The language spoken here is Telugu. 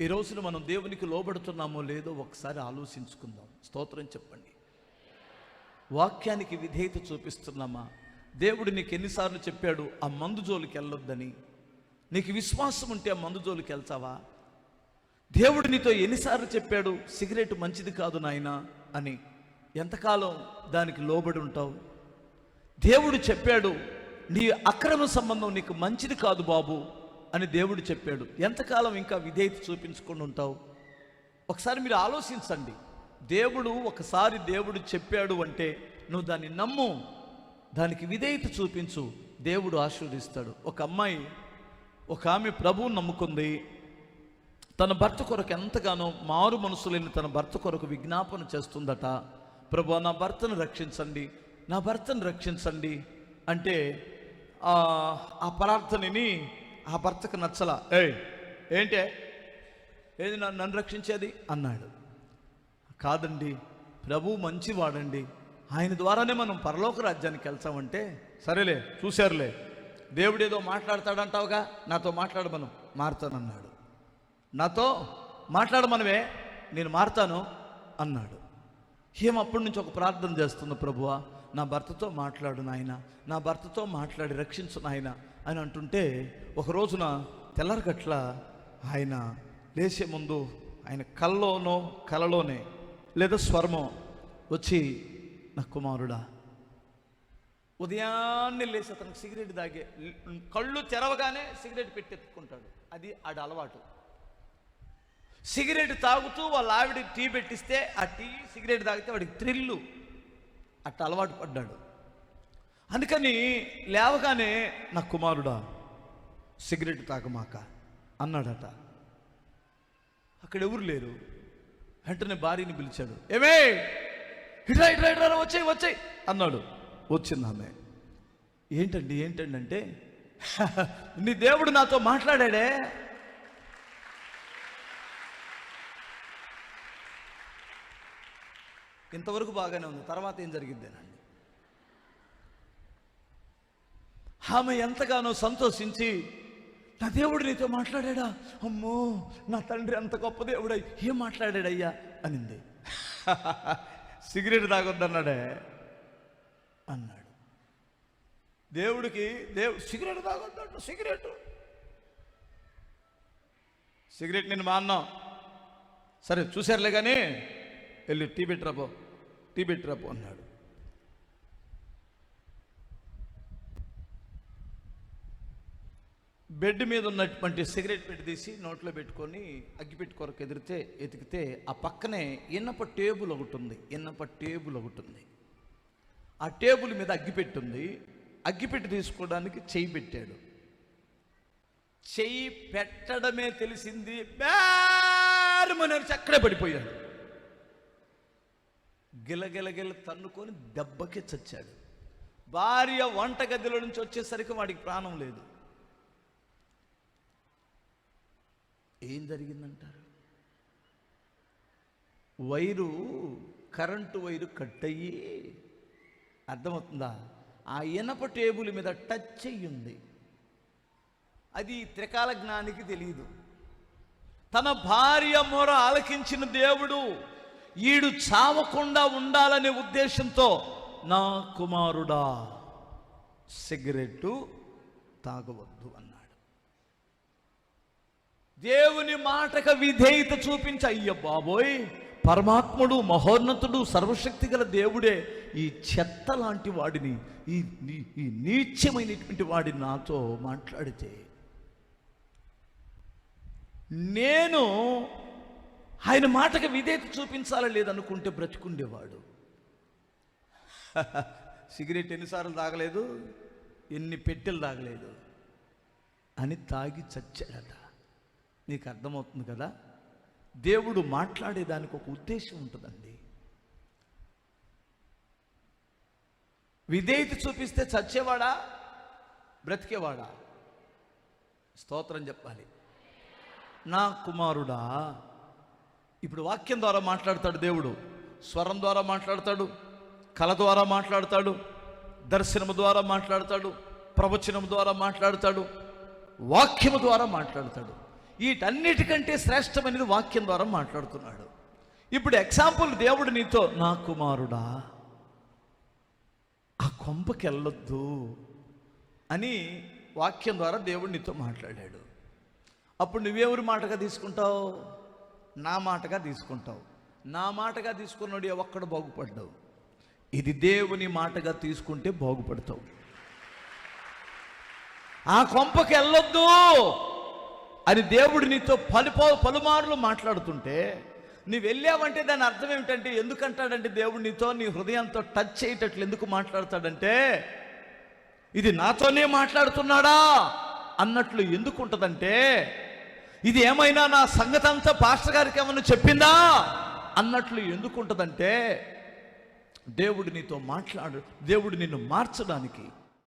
ఈ రోజున మనం దేవునికి లోబడుతున్నామో లేదో ఒకసారి ఆలోచించుకుందాం. స్తోత్రం చెప్పండి. వాక్యానికి విధేయత చూపిస్తున్నామా? దేవుడు నీకు ఎన్నిసార్లు చెప్పాడు ఆ మందు జోలికి వెళ్ళొద్దని. నీకు విశ్వాసం ఉంటే ఆ మందు జోలికి వెళ్తావా? దేవుడు నీతో ఎన్నిసార్లు చెప్పాడు సిగరెట్ మంచిది కాదు నాయనా అని. ఎంతకాలం దానికి లోబడి ఉంటావు? దేవుడు చెప్పాడు నీ అక్రమ సంబంధం నీకు మంచిది కాదు బాబు. అని దేవుడు చెప్పాడు. ఎంతకాలం ఇంకా విధేయత చూపించుకొని ఉంటావు? ఒకసారి మీరు ఆలోచించండి. దేవుడు ఒకసారి దేవుడు చెప్పాడు అంటే నువ్వు దాన్ని నమ్ము. దానికి విధేయత చూపించు. దేవుడు ఆశీర్వదిస్తాడు. ఒక అమ్మాయి ఒక ఆమె ప్రభువు నమ్ముకుంది. తన భర్త కొరకు ఎంతగానో మారు మనసులేని తన భర్త కొరకు విజ్ఞాపన చేస్తుందట. ప్రభు నా భర్తను రక్షించండి. నా భర్తను రక్షించండి. అంటే ఆ ప్రార్థనని ఆ భర్తకు నచ్చల. ఏయ్ ఏంటే? ఏది నన్ను నన్ను రక్షించేది? అన్నాడు. కాదండి ప్రభు మంచివాడండి. ఆయన ద్వారానే మనం పరలోక రాజ్యానికి వెళ్తామంటే? సరేలే చూశారులే. దేవుడు ఏదో మాట్లాడతాడంటావుగా? నాతో మాట్లాడమను మారుతానన్నాడు. నాతో మాట్లాడమనవే నేను మారుతాను అన్నాడు. ఏం అప్పటి నుంచి ఒక ప్రార్థన చేస్తుంది ప్రభువా. నా భర్తతో మాట్లాడు నాయన నా భర్తతో మాట్లాడి రక్షించు నాయన అని అంటుంటే ఒక రోజున తెల్లరగట్ల ఆయన లేచే ముందు ఆయన కల్లోనో కలలోనే లేదా స్వరమో వచ్చి నా కుమారుడా ఉదయాన్నే లేచి అతనికి సిగరెట్ తాగే కళ్ళు తెరవగానే సిగరెట్ పెట్టెత్తుకుంటాడు. అది ఆడ అలవాటు. సిగరెట్ తాగుతూ వాళ్ళ ఆవిడ టీ పెట్టిస్తే ఆ టీ సిగరెట్ తాగితే వాడికి థ్రిల్లు. అట్ట అలవాటు పడ్డాడు. అందుకని లేవగానే నా కుమారుడా సిగరెట్ తాగమాక అన్నాడట. అక్కడ ఎవరు లేరు. వెంటనే భార్యని పిలిచాడు. ఏమే ఇట్రా ఇట్రా ఇట్రా వచ్చాయి వచ్చాయి అన్నాడు. వచ్చింది ఆమె. ఏంటండి ఏంటండి అంటే నీ దేవుడు నాతో మాట్లాడాడే ఇంతవరకు బాగానే ఉంది. తర్వాత ఏం జరిగిద్దేనండి ఆమె ఎంతగానో సంతోషించి నా దేవుడు నీతో మాట్లాడాడా? అమ్మో నా తండ్రి అంత గొప్ప దేవుడై ఏం మాట్లాడాడయ్యా? అనింది. సిగరెట్ తాగొద్దన్నాడే. అన్నాడు. దేవుడికి దేవు సిగరెట్ తాగొద్దంట సిగరెట్. సిగరెట్ నేను మా అన్నాం సరే చూశారులే కానీ వెళ్ళి టీ పెట్టరాపో టీ పెట్టరాపో అన్నాడు. బెడ్ మీద ఉన్నటువంటి సిగరెట్ పెట్టి తీసి నోట్లో పెట్టుకొని అగ్గిపెట్టి కొరకు ఎదిరితే ఎతికితే ఆ పక్కనే ఇన్నప టేబుల్ ఒకటి ఉంది. ఇన్నప టేబుల్ ఒకటి ఉంది. ఆ టేబుల్ మీద అగ్గిపెట్టి ఉంది అగ్గిపెట్టి తీసుకోవడానికి చెయ్యి పెట్టాడు. చెయ్యి పెట్టడమే తెలిసింది. బేరమని అక్కడే పడిపోయాడు. గిలగిలగిల తన్నుకొని దెబ్బకి చచ్చాడు. భార్య వంట గదిలో నుంచి వచ్చేసరికి వాడికి ప్రాణం లేదు. ఏం జరిగిందంటారు? వైరు కరెంటు వైరు కట్ అయ్యి అర్థమవుతుందా? ఆ ఇనప టేబుల్ మీద టచ్ అయ్యింది. అది త్రికాల జ్ఞానికి తెలియదు తన భార్య మొర ఆలకించిన దేవుడు ఈడు చావకుండా ఉండాలనే ఉద్దేశంతో నా కుమారుడా సిగరెట్టు తాగవద్దు అన్నాడు. దేవుని మాటక విధేయత చూపించి అయ్య బాబోయ్ పరమాత్ముడు మహోన్నతుడు సర్వశక్తి గల దేవుడే ఈ చెత్త లాంటి వాడిని ఈ నీ- ఈ నీచ్యమైనటువంటి వాడిని నాతో మాట్లాడితే నేను ఆయన మాటకు విధేయత చూపించాలా లేదనుకుంటే బ్రతికుండేవాడు. సిగరెట్ ఎన్నిసార్లు తాగలేదు ఎన్ని పెట్టెలు తాగలేదు అని తాగి చచ్చాడట. నీకు అర్థమవుతుంది కదా? దేవుడు మాట్లాడేదానికి ఒక ఉద్దేశం ఉంటుందండి. విధేయత చూపిస్తే చచ్చేవాడా? బ్రతికేవాడా? స్తోత్రం చెప్పాలి. నా కుమారుడా ఇప్పుడు వాక్యం ద్వారా మాట్లాడతాడు దేవుడు స్వరం ద్వారా మాట్లాడతాడు కళ ద్వారా మాట్లాడతాడు దర్శనము ద్వారా మాట్లాడతాడు ప్రవచనం ద్వారా మాట్లాడతాడు వాక్యము ద్వారా మాట్లాడతాడు. వీటన్నిటికంటే శ్రేష్టమైనది వాక్యం ద్వారా మాట్లాడుతున్నాడు. ఇప్పుడు ఎగ్జాంపుల్ దేవుడు నీతో నా కుమారుడా ఆ కొంపకి వెళ్ళొద్దు అని వాక్యం ద్వారా దేవుడు నీతో మాట్లాడాడు. అప్పుడు నువ్వెవరి మాటగా తీసుకుంటావు? నా మాటగా తీసుకుంటావు. నా మాటగా తీసుకున్నాడు ఒక్కడు బాగుపడ్డావు. ఇది దేవుని మాటగా తీసుకుంటే బాగుపడతావు. ఆ కొంపకి వెళ్ళొద్దు అని దేవుడు నీతో పలుపో పలుమార్లు మాట్లాడుతుంటే నువ్వు వెళ్ళావంటే దాని అర్థం ఏమిటంటే ఎందుకంటాడంటే దేవుడు నీతో నీ హృదయంతో టచ్ చేయటట్లు ఎందుకు మాట్లాడతాడంటే ఇది నాతోనే మాట్లాడుతున్నాడా అన్నట్లు ఎందుకు ఉంటుందంటే ఇది ఏమైనా నా సంగతి అంతా పాస్టర్ గారికి ఏమైనా చెప్పిందా? అన్నట్లు ఎందుకు ఉంటుందంటే దేవుడు నీతో మాట్లాడు దేవుడు నిన్ను మార్చడానికి